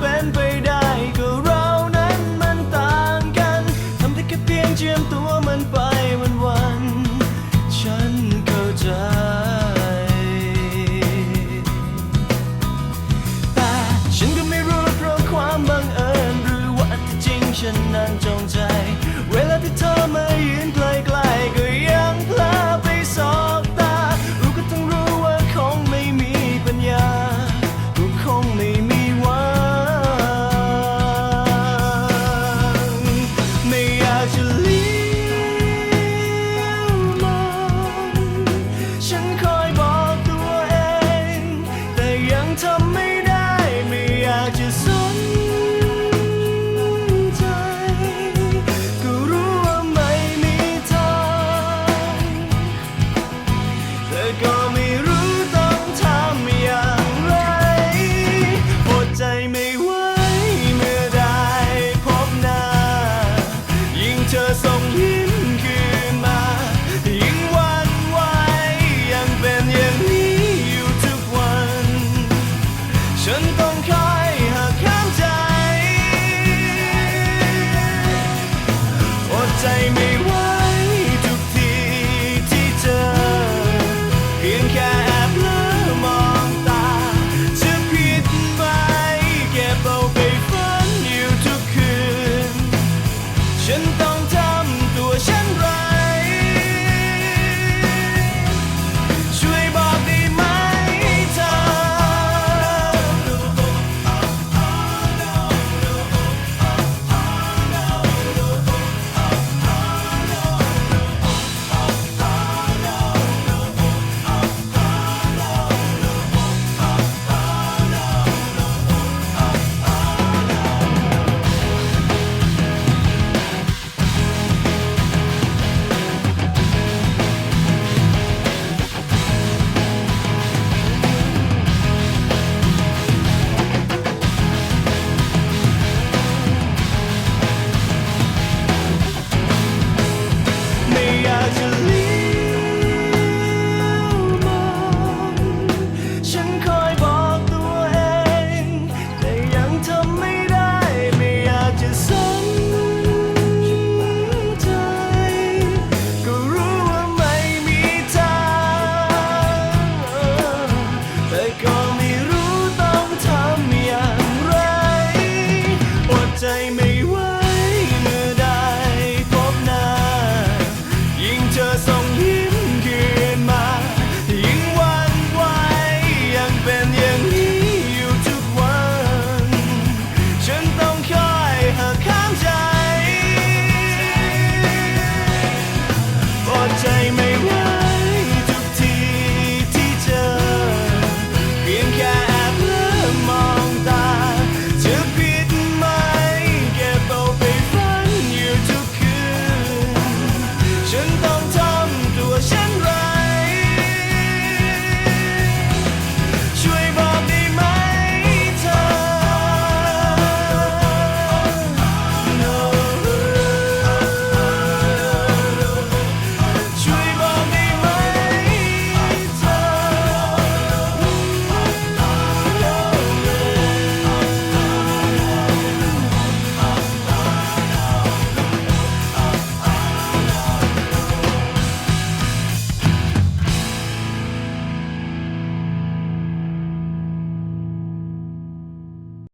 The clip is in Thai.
เป็นไปได้ก็เรานั้นมันต่างกันทำได้แค่เพียงเจียมตัวมันไปวันวันฉันเข้าใจ แต่ฉันก็ไม่รู้เพราะความบังเอิญหรือว่าจริงฉันนั้นจงใจ